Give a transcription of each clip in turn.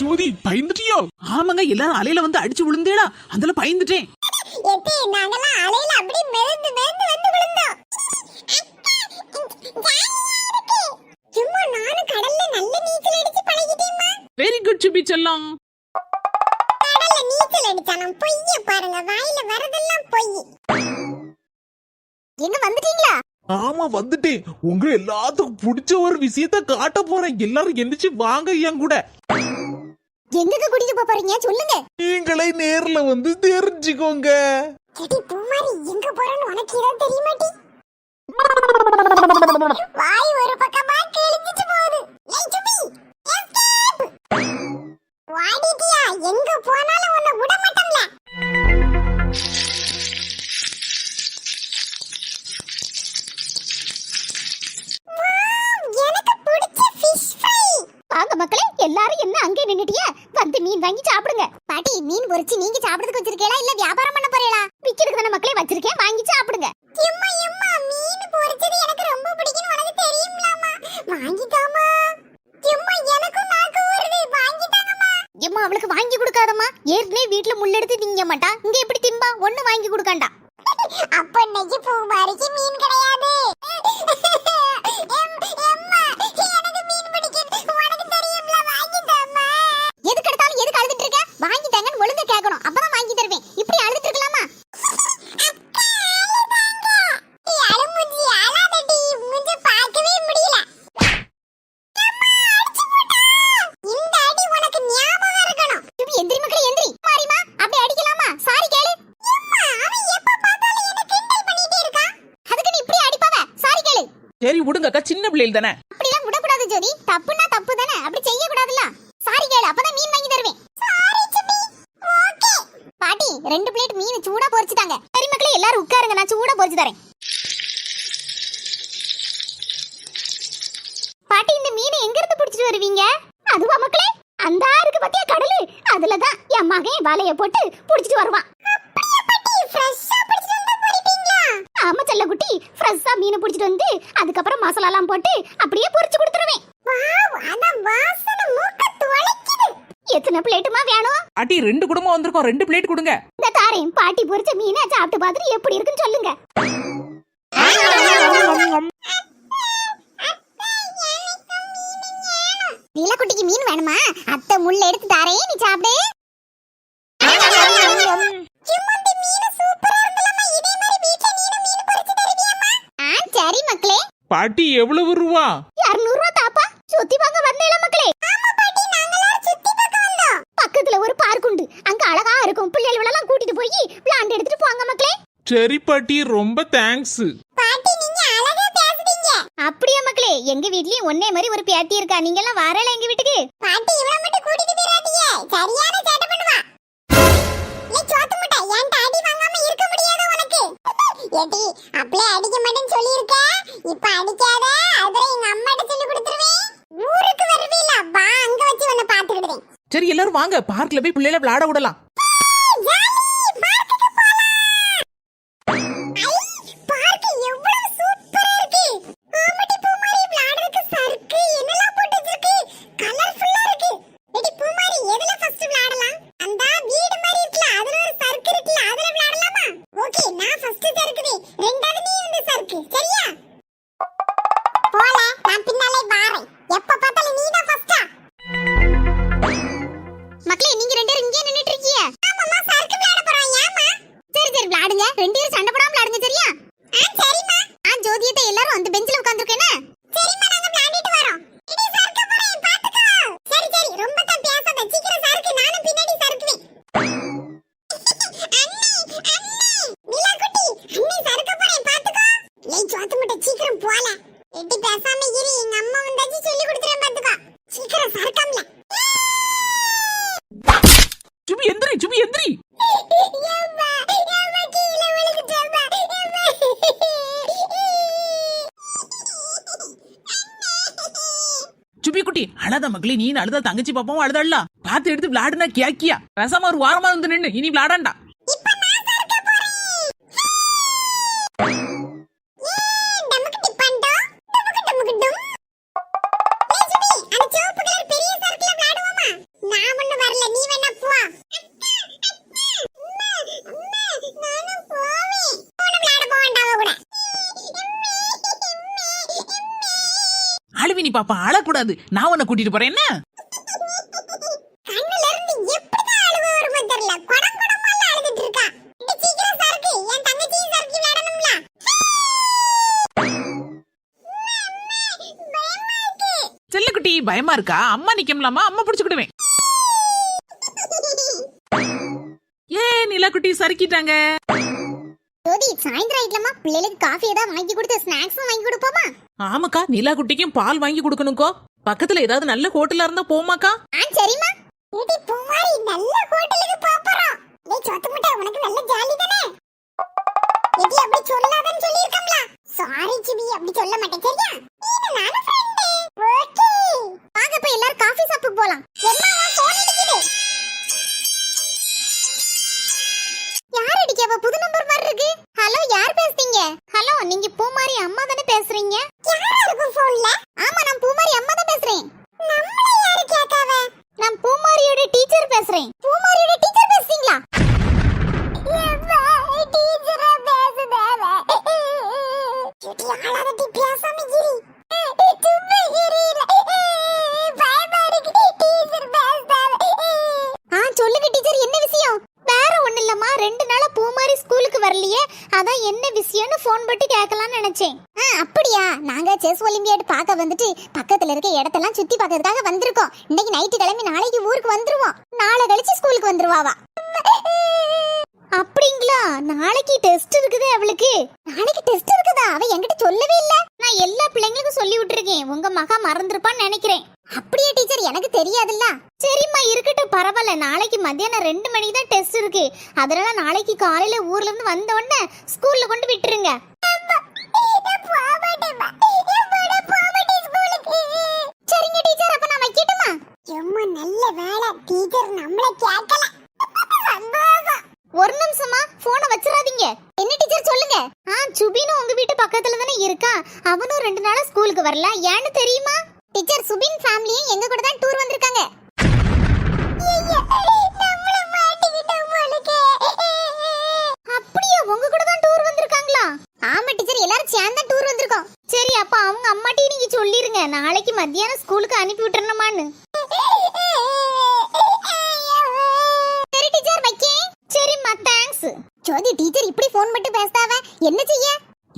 ஜோதி பயந்துட்டியோ? ஆமாங்க எல்லாரும் அலையில வந்து அடிச்சு விழுந்தேடா. அதுல பயந்துட்டேன். எத்தி நாங்கெல்லாம் அலையில அப்படியே மிதந்து மிதந்து வந்து விழுந்தோம். சும்மா நானும் கடல்ல நல்ல நீச்சல் அடிச்சு பழகிட்டேம்மா. வெரி குட் சுபி செல்லம். கடல்ல நீச்சல் அடிச்சாலும் பொய்ய பாருங்க. வாயில வரதெல்லாம் பொய். எங்க வந்துட்டீங்களா? ஆமா வந்துட்டேன். உங்க எல்லாத்துக்கும் பிடிச்ச ஒரு விஷயத்த காட்ட போறேன். எல்லாரும் எந்திரிச்சு வாங்க என் கூட. எங்க கூட்டிட்டு போப் போறீங்க? சொல்லுங்க. நீங்களே நேர்ல வந்து தெரிஞ்சுக்கோங்க. எடி பூமாரி எங்க போறேன்னு உனக்கு ஏதாவது தெரியுமாட்டி வாய் ஒரு பக்கமா கிழிஞ்சிட்டு போகுது. ஏய் சுபி escape! வாடிட்டியா? எங்க போனாலும் உன்னை விட மாட்டோம்ல அப்ப இன்னைக்கு பூ மாரிக்கு மீன் கிடையாது. சரி விடுங்கக்கா சின்ன பிள்ளைகள் தானே. அப்படிலாம் விடக்கூடாது ஜோதி. தப்புனா தப்பு தானே. அப்படி செய்ய கூடாதுல சாரி கேளு அப்பதான் மீன் வாங்கி தருவேன். சாரி ஓகே பாட்டி ரெண்டு பிளேட் மீன் சூடா பொரிச்சுட்டாங்க. சரி மக்களே எல்லாரும் உட்காருங்க. நான் சூடா பொரிச்சு தரேன். பாட்டி இந்த மீனை எங்க இருந்து பிடிச்சிட்டு வருவீங்க? அதுவா மக்களே? அந்த இருக்கு பத்தியா கடலு? அதுலதான் என் மகன் வலைய போட்டு பிடிச்சிட்டு வருவான். குட்டி ஃப்ரெஷ்ஷா மீன் பிடிச்சிட்டு வந்து அதுக்கப்புறம் மசாலாலாம் போட்டு அப்படியே பொரிச்சு கொடுத்துருவேன். எத்தனை பிளேட்டுமா வேணும்? பாட்டி ரெண்டு குடும்பம் வந்திருக்கோம் ரெண்டு பிளேட் கொடுங்க. இந்த தாரேன் பாட்டி பொரிச்ச மீனை சாப்பிட்டு பார்த்துட்டு எப்படி இருக்குன்னு சொல்லுங்க. நீலக்குட்டிக்கு மீன் வேணுமா? அத்தை முள்ள எடுத்து தாரேன் நீ சாப்பிடு. பாட்டி எவ்வளவு ரூபா? இருநூறுவா தாப்பா. சுத்தி பார்க்க வந்தேல மக்களே. பக்கத்துல ஒரு பார்க் உண்டு. அங்க அழகா இருக்கும். பிள்ளைகள் எல்லாம் கூட்டிட்டு போய் விளையாண்டு எடுத்துட்டு போங்க மக்களே. சரி பாட்டி ரொம்ப தேங்க்ஸ் பாட்டி நீங்க அழகா பேசுறீங்க அப்படியே மக்களே எங்க வீட்லயும் ஒன்னே மாதிரி ஒரு பேத்தி இருக்கா? நீங்க எல்லாம் வரல எங்க வீட்டுக்கு? பாட்டி இவள மட்டும் கூட்டிட்டு போறாதீங்க சரியான சேட்டை பண்ணுவா. ஏடி அப்படியே அடிக்க மாட்டேன்னு சொல்லியிருக்க? இப்ப அடிக்காத அப்புறம் எங்க அம்மாட்ட சொல்லி கொடுத்துருவேன் ஊருக்கு வருவீல வா அங்க வச்சு உன்னை பாத்துக்கிடுறேன் சரி எல்லாரும் வாங்க. பார்க்ல போய் பிள்ளைகளை விளையாட விடலாம். எப்ப பார்த்தாலும் நீ தான் ஃபர்ஸ்டா மக்களே நீங்க ரெண்டு பேரும் இங்கே நின்னுட்டு இருக்கீங்க. ஆமாமா சர்க்கு விளையாட போறோம் ஏமா சரி சரி விளையாடுங்க. ரெண்டு பேரும் சண்டை போடாம விளையாடுங்க சரியா? ஆ சரிமா ஆ ஜோதியத்தை எல்லாரும் அந்த பெஞ்சில உட்கார்ந்திருக்கேனே சரிமா நாங்க விளையாடிட்டு வரோம். இடி சர்க்கு போறேன் பாத்துக்கோ சரி சரி ரொம்ப தான் பேசாத. சீக்கிரம் சர்க்கு நானும் பின்னாடி சர்க்குவேன் அண்ணி அண்ணி. நிலா குட்டி அண்ணி சர்க்கு போறேன் பாத்துக்கோ ஏய் சோத்து முட்டை சீக்கிரம் போலாம் எட்டி பேசாம இரு எங்க அம்மா வந்தாச்சு சொல்லி கொடுத்துறேன் பாத்துக்கோ. சீக்கிரம் சறுக்காமல சுபி எந்திரி சுபி எந்திரி. சுபி குட்டி அழாத மக்களே நீ அழுதா தங்கச்சி பாப்பாவும் அழுதாள்ல. பார்த்து எடுத்து விளையாடுனா கேக்கியா பேசாம ஒரு வாரமா வந்து நின்னு இனி விளையாடாண்டா பாப்பா அழக்கூடாது நான் உன்னை கூட்டிட்டு போறேன் என்ன? செல்லக்குட்டி பயமா இருக்கா? அம்மா நிக்கலாமா? அம்மா பிடிச்சுக்கிடுவேன். ஏ நிலாக்குட்டி சறுக்கிட்டாங்க. ஜோதி சாயந்தரம் ஆயிட்டலமா பிள்ளைகளுக்கு காஃபி ஏதாவது வாங்கி கொடுத்து ஸ்நாக்ஸும் வாங்கி கொடுப்போமா? ஆமாக்கா நிலா குட்டிக்கும் பால் வாங்கி கொடுக்கணும்க்கோ. பக்கத்துல ஏதாவது நல்ல ஹோட்டலா இருந்தா போமாக்கா ஆ சரிம்மா. ஏடி பூமாரி நல்ல ஹோட்டலுக்கு போறோம் ஏய் சொத்து முட்டை உனக்கு நல்ல ஜாலி தானே? ஏடி அப்படி சொல்லாதன்னு சொல்லிருக்கம்ல சாரி சிபி அப்படி சொல்ல மாட்டேன் சரியா? செஸ் ஒலிம்பியாட் பார்க்க வந்துட்டு பக்கத்துல இருக்க இடத்தெல்லாம் சுத்தி பார்க்கறதுக்காக வந்திருக்கோம். இன்னைக்கு நைட்டு கிளம்பி நாளைக்கு ஊருக்கு வந்துருவோம். நாளை கழிச்சு ஸ்கூலுக்கு வந்துருவாவா? அப்படிங்களா? நாளைக்கு டெஸ்ட் இருக்குது அவளுக்கு. நாளைக்கு டெஸ்ட் இருக்குதா? அவ என்கிட்ட சொல்லவே இல்ல. நான் எல்லா பிள்ளைங்களுக்கும் சொல்லி விட்டுருக்கேன். உங்க மகா மறந்துருப்பான்னு நினைக்கிறேன். அப்படியே டீச்சர் எனக்கு தெரியாதுல்ல. சரிம்மா இருக்கட்டும் பரவாயில்ல. நாளைக்கு மத்தியானம் ரெண்டு மணிக்கு தான் டெஸ்ட் இருக்கு. அதனால நாளைக்கு காலையில ஊர்ல இருந்து வந்த உடனே ஸ்கூல்ல கொண்டு விட்டுருங்க. ஒரு நிமிஷமா போனை வச்சிடாதீங்க. என்ன டீச்சர் சொல்லுங்க? ஆ சுபினும் உங்க வீட்டு பக்கத்துல தானே இருக்கா? அவனும் ரெண்டு நாளா ஸ்கூலுக்கு வரல. ஏன்னு தெரியுமா? டீச்சர் சுபின் ஃபேமிலியும் எங்க கூட தான் டூர் வந்திருக்காங்க. அப்படியா உங்க கூட தான் டூர் வந்திருக்காங்களா? ஆமா டீச்சர் எல்லாரும் சேர்ந்து அப்ப அவங்க அம்மாட்டையும் நீங்க சொல்லிருங்க. நாளைக்கு மத்தியானம் ஸ்கூலுக்கு அனுப்பி விட்டுறணுமான்னு. சரி டீச்சர் வைக்கேன். சரிம்மா தேங்க்ஸ் ஜோதி டீச்சர் இப்படி ஃபோன் மட்டும் பேசாவ என்ன செய்ய?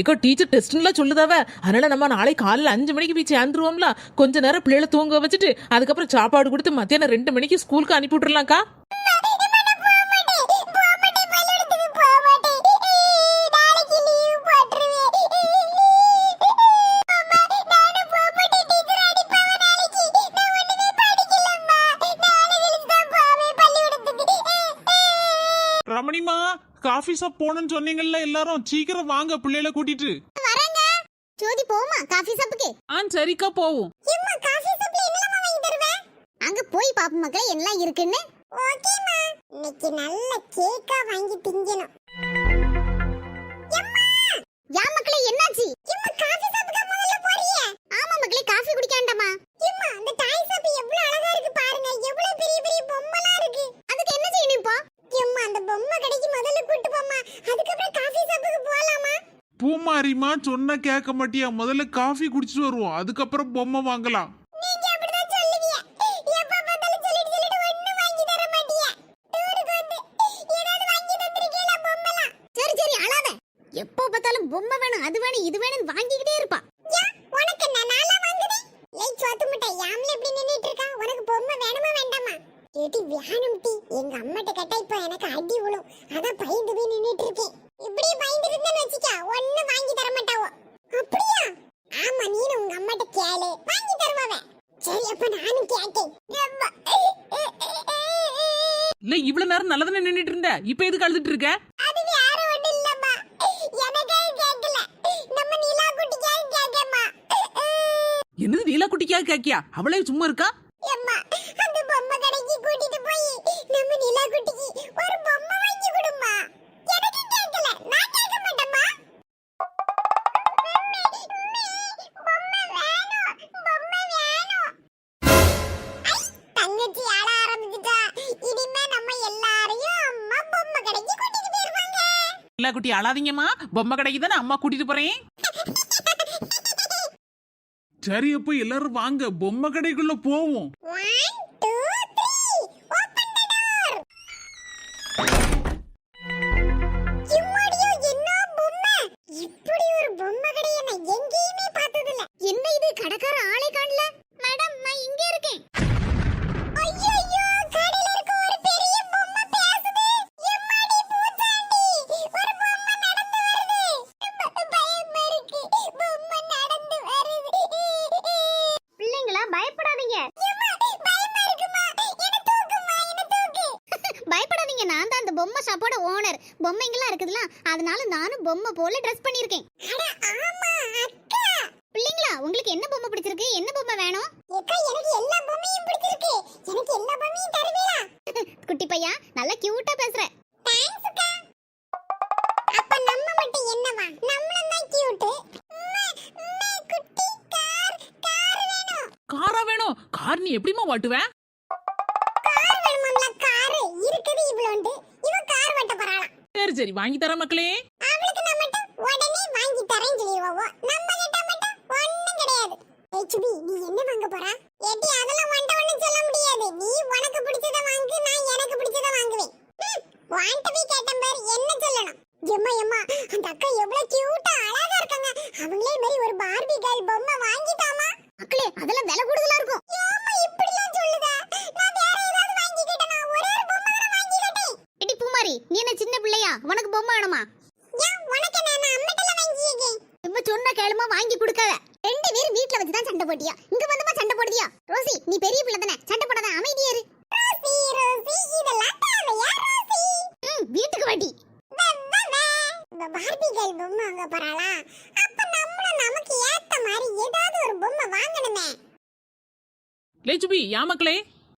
ஏக்கோ டீச்சர் டெஸ்ட்லாம் சொல்லுதாவ. அதனால நம்ம நாளை காலையில் அஞ்சு மணிக்கு போய் சேர்ந்துருவோம்ல. கொஞ்ச நேரம் பிள்ளைகளை தூங்க வச்சுட்டு அதுக்கப்புறம் சாப்பாடு கொடுத்து மத்தியானம் ரெண்டு மணிக்கு ஸ்கூலுக்கு அனுப்பி விட்டுறலாம்க்கா. ஷாப் போகணும்னு சொன்னீங்கல்ல எல்லாரும்? சீக்கிரம் வாங்க பிள்ளைகளை கூட்டிட்டு. ஜோதி போமா காஃபி ஷாப்புக்கு ஆ சரிக்கா போவோம். எம்மா காஃபி ஷாப்ல என்னலாம் வாங்கி தருவே? அங்க போய் பாப்போம் மக்களே எல்லாம் இருக்குன்னு. ஓகேமா இன்னைக்கு நல்ல கேக்கா வாங்கி திங்கணும். யா மக்களே என்னாச்சு? எம்மா காஃபி ஷாப்புக்கு முதல்ல போறியே. ஆமா மக்களே காஃபி குடிக்காண்டமா எம்மா அந்த டாய் ஷாப் எவ்வளவு அழகா இருக்கு பாருங்க. எவ்வளவு பெரிய பெரிய பொம்மைலாம் பொம்மை கடைக்கு முதல்ல கூட்டு போமா அதுக்கப்புறம் காஃபி ஷாப்புக்கு போலாமா? பூமாரிமா சொன்ன கேட்க மாட்டியா? முதல்ல காஃபி குடிச்சிட்டு வருவோம். அதுக்கப்புறம் பொம்மை வாங்கலாம். எப்போ பார்த்தாலும் பொம்மை வேணும் அது வேணும் இது வேணும் வாங்கிக்கிட்டே இருப்பா உனக்கு என்ன நாளா வாங்குதே ஏய் சோத்து முட்டை யாம்ல இப்படி நின்னுட்டு இருக்கா உனக்கு பொம்மை வேணுமா வேண்டாமா ஏடி வேணும் டி எங்க அம்மாட்ட கேட்டா இப்போ எனக்கு அடி விழும் அதான் பயந்து போய் நின்னுட்டு இருக்கேன் இப்படியே பயந்து இருந்தேன்னு வச்சுக்க ஒண்ணு வாங்கி தர மாட்டாவோ அப்படியா ஆமா நீனு உங்க அம்மாட்ட கேளு வாங்கி தருவாவ சரி அப்ப நானும் கேட்டேன் அம்மா. இல்ல இவ்வளவு நேரம் நல்லதானே நின்னுட்டு இருந்த? இப்ப எதுக்கு அழுதுட்டு இருக்க? என்னது நீலா குட்டிக்காக கேக்கியா? அவளே சும்மா இருக்கா? அம்மா அந்த பொம்மை கடைக்கு கூட்டிட்டு போய் நம்ம நிலா குட்டிக்கு ஒரு பொம்மை தங்கச்சி ஆட ஆரம்பிச்சுட்டா. இனிமே நம்ம எல்லாரையும் அம்மா பொம்மை கடைக்கு கூட்டிட்டு போயிருவாங்க. நீலா குட்டி அழாதீங்கம்மா. பொம்மை கடைக்கு தானே அம்மா கூட்டிட்டு போறேன். சரி அப்ப எல்லாரும் வாங்க. பொம்மை கடைக்குள்ள போவோம். பொம்மை போல ட்ரெஸ் பண்ணிருக்கேன் பிள்ளைங்களா உங்களுக்கு என்ன பொம்மை பிடிச்சிருக்கு? என்ன பொம்மை வேணும்? எனக்கு எல்லா பொம்மையும் பிடிச்சிருக்கு. எனக்கு எல்லா பொம்மையும் தருவீங்களா குட்டி பையா நல்லா கியூட்டா பேசுற. அப்ப நம்ம மட்டும் என்னவா? நம்மளும் தான் கியூட் குட்டி கார் கார் வேணும். காரா வேணும்? கார் நீ எப்படிமா வாட்டுவேன் கார் வேணுமாம்ல கார். இருக்குது இவ்வளோண்டு. இவ கார் வெட்ட போறாளாம். சரி சரி வாங்கி தரேன் மக்களே. தரேன்னு சொல்லிடுவா நம்ம கிட்ட மட்டும் ஒண்ணும் கிடையாது. ஏச்சுபி நீ என்ன வாங்க போறா ஏட்டி அதெல்லாம் வண்ட ஒண்ணும் சொல்ல முடியாது நீ உனக்கு பிடிச்சத வாங்கு நான் எனக்கு பிடிச்சத வாங்குவேன் வாண்டவி கேட்டன் பேர் என்ன சொல்லணும் எம்மா எம்மா அந்த அக்கா எவ்வளவு கியூட்டா அழகா இருக்காங்க அவங்களே மாதிரி ஒரு பார்பி கேர்ள் பொம்மை வாங்கிட்டாமா மக்களே அதெல்லாம் விலை கூடுதலா இருக்கும் ஏம்மா இப்படிலாம் சொல்லுதா நான் வேற ஏதாவது வாங்கிக்கிட்டேனா ஒரே ஒரு பொம்மை தான வாங்கிக்கிட்டேன் எடி பூமாரி நீ என்ன சின்ன பிள்ளையா உனக்கு பொம்மை வேணுமா ஏன் உனக்கு நான் அம்மட்டல வாங்கியிருக்கேன் இப்ப சொன்ன கேளுமா வாங்கி கொடுக்காத ரெண்டு பேரும் வீட்ல வச்சு தான் சண்டை போட்டியா இங்க வந்துமா சண்டை போடுதியா ரோசி நீ பெரிய பிள்ளை தானே சண்டை போடாத அமைதியா இரு ரோசி ரோசி இதெல்லாம் தேவையா ரோசி ம் வீட்டுக்கு வாடி பார்பி கேர்ள் பொம்மை வாங்க போறாளா அப்ப நம்மளும் நமக்கு ஏத்த மாதிரி ஏதாவது ஒரு பொம்மை வாங்கணுமே லேச்சுபி யா மக்களே?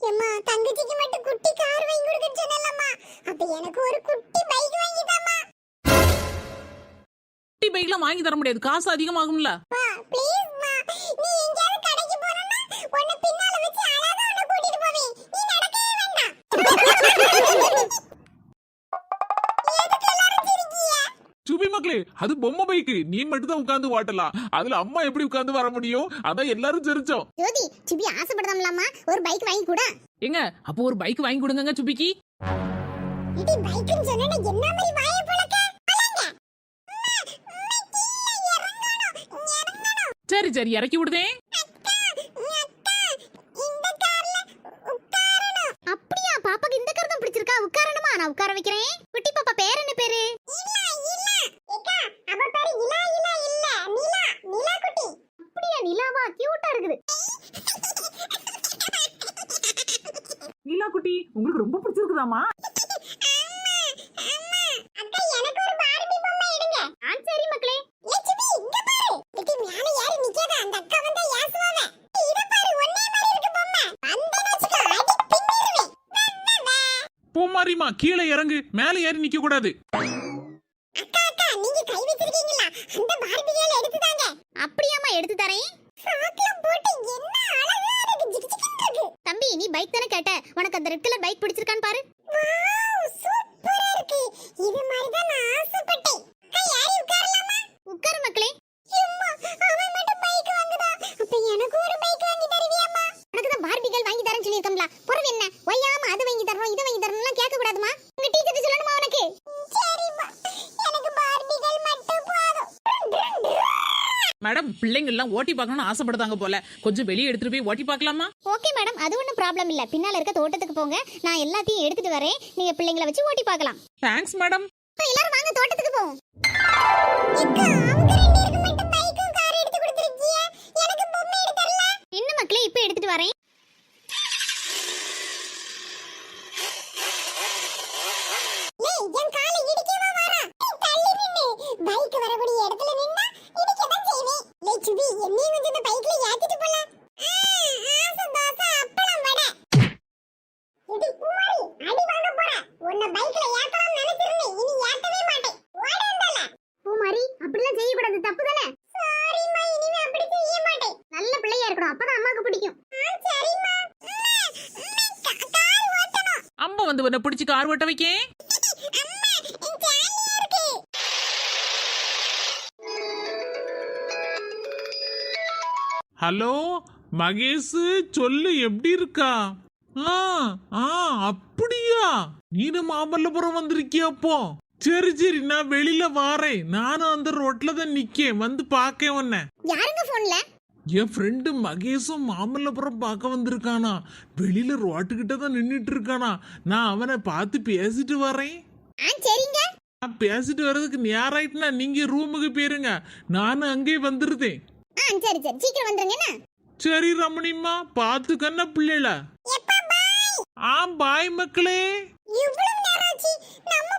ஏம்மா தங்கச்சிக்கு மட்டும் குட்டி கார் வாங்கி கொடுக்க சொன்னலம்மா அப்ப எனக்கு ஒரு குட்டி பைக் வாங்கி தாமா குட்டி பைக்லாம் வாங்கி தர முடியாது. காசு அதிகமாகும்ல. அது பொம்மை பைக்கு. நீ மட்டும் தான் உட்கார்ந்து வாட்டலாம் அதுல அம்மா எப்படி உட்கார்ந்து வர முடியும்? அதான் எல்லாரும் சிரிச்சோம். ஜோதி சிபி ஆசைப்படுதாம்லாமா ஒரு பைக் வாங்கி கூட. ஏங்க அப்போ ஒரு பைக் வாங்கி கொடுங்கங்க சுபிக்கு. இது பைக்னு சொன்னா என்ன மாதிரி வாயை பழக்க? சரி சரி இறக்கி விடுதேன் அப்படியா பாப்பாக்கு இந்த கார் தான் பிடிச்சிருக்கா? உட்காரணுமா? நான் உட்கார வைக்கிறேன் குட்டி பாப்பா பேர் என்ன பேரு அப்படியா நிலாவா கியூட்டா இருக்குது நீலா குட்டி உங்களுக்கு ரொம்ப பிடிச்சிருக்குதாமா அக்கா எனக்கு ஒரு பார்பி பொம்மை எடுங்க ஆ சரி மக்களே லட்சுமி இங்க பாரு இது மேல யாரு நிக்காத அந்த அக்கா வந்தா யாசுவாங்க இத பாரு ஒண்ணே மாதிரி இருக்கு பொம்மை வந்தேன்னு வச்சுக்கோ அடி பின்னிருவேன் பூமாரிமா கீழே இறங்கு மேலே ஏறி நிக்க கூடாது அக்கா அக்கா நீங்க கை வச்சிருக்கீங்களா? அந்த பார்பிகளை எடுத்து தாங்க அப்படியாமா எடுத்து தரேன். போட்டு என்ன அழகா இருக்கு ஜிகு ஜிகுன்னு இருக்கு தம்பி நீ பைக் தானே கேட்ட? உனக்கு அந்த ரெட் கலர் பைக் பிடிச்சிருக்கான்னு பாரு. வாவ் சூப்பரா இருக்கு. இது மாதிரி தான் நான் ஆசைப்பட்டேன். அக்கா யாரி உட்காரலாமா? உட்காரு மக்களே. அம்மா அவன் மட்டும் பைக் வாங்குதா? அப்ப எனக்கு ஒரு பைக் வாங்கி தருவியாமா உனக்கு தான் பார்பிகள் வாங்கி தரேன்னு சொல்லியிருக்கோம்ல. புறவு என்ன? ஒய்யாம அது வாங்கி தரணும் இது வாங்கி தரணும்லாம் கேட்க கூடாதுமா உங்க டீச்சர் சொல்லணுமா உனக்கு? சரிம்மா. எனக்கு பார்பிகள் மட்டும் போதும். மேடம் பிள்ளைங்க எல்லாம் ஓட்டி பார்க்கணும்னு ஆசைப்படுதாங்க போல. கொஞ்சம் வெளியே எடுத்துட்டு போய் ஓட்டி பார்க்கலாமா? ஓகே மேடம் அது ஒன்றும் ப்ராப்ளம் இல்லை. பின்னால் இருக்க தோட்டத்துக்கு போங்க. நான் எல்லாத்தையும் எடுத்துட்டு வரேன். நீங்க பிள்ளைங்களை வச்சு ஓட்டி பார்க்கலாம். தேங்க்ஸ் மேடம் எல்லாரும் வாங்க தோட்டத்துக்கு போவோம் எக்கா, அவங்க ரெண்டு பேருக்கு மட்டும் பைக்கும் கார் எடுத்து கொடுத்திருக்கியே. எனக்கு பொம்மை எடுத்து தரல. என்ன மக்களே இப்ப எடுத்துட்டு வரேன் ஏய், என் காலை இடிக்கவா வரா? ஏய், தள்ளி நின்னு. பைக் வரக்கூடிய இடத்துல நின்னா இடிக்கதான் செய்வேன். லே, சுபி, என்னையும் கொஞ்சம் இந்த பைக்ல ஏத்திட்டு போலாம். ஆ, ஆசை தோசை, அப்பளம், வடை. எடி, பூமாரி, அடி வாங்க போற. உன்னை பைக்ல ஏத்தலாம்னு நினைச்சிருந்தேன். இனி ஏத்தவே மாட்டேன். ஓடேன்டல. பூமாரி, அப்படிலாம் செய்யக்கூடாது, தப்பு தானே? சாரிம்மா, இனிமே அப்படி செய்ய மாட்டேன். நல்ல பிள்ளையா இருக்கணும், அப்பதான் அம்மாவுக்கு பிடிக்கும். ஆ, சரிம்மா. அம்மா, அம்மா, கா- கார் ஓட்டணும். அம்மா பிடிச்சி கார் ஓட்ட வைக்கேன்? அம்மா, ஜாலியா இருக்கு. ஹலோ மகேஷ் சொல்லு எப்படி இருக்கா? ஆ ஆ அப்படியா? நீனு மாமல்லபுரம் வந்திருக்கியா அப்போ சரி சரி நான் வெளியில வாரேன். நானும் அந்த ரோட்ல தான் நிக்கேன். வந்து பார்க்க உன்னை. யாருங்க போன்ல என் ஃப்ரெண்டு மகேஷும் மாமல்லபுரம் பார்க்க வந்திருக்கானா? வெளியில ரோட்டுக்கிட்ட தான் நின்றுட்டு இருக்கானா நான் அவனை பார்த்து பேசிட்டு வரேன். சரிங்க. நான் பேசிட்டு வர்றதுக்கு நேரம் ஆயிட்டுனா நீங்க ரூமுக்கு போயிருங்க. நானும் அங்கேயே வந்துருதேன். சரி சரி. சீக்கிரம் வந்துருங்க சரி ரமணிம்மா. பார்த்துக்கண்ண பிள்ளைல. ஆ பாய். மக்களே. இவ்வளவு நேரம் ஆச்சு. நம்ம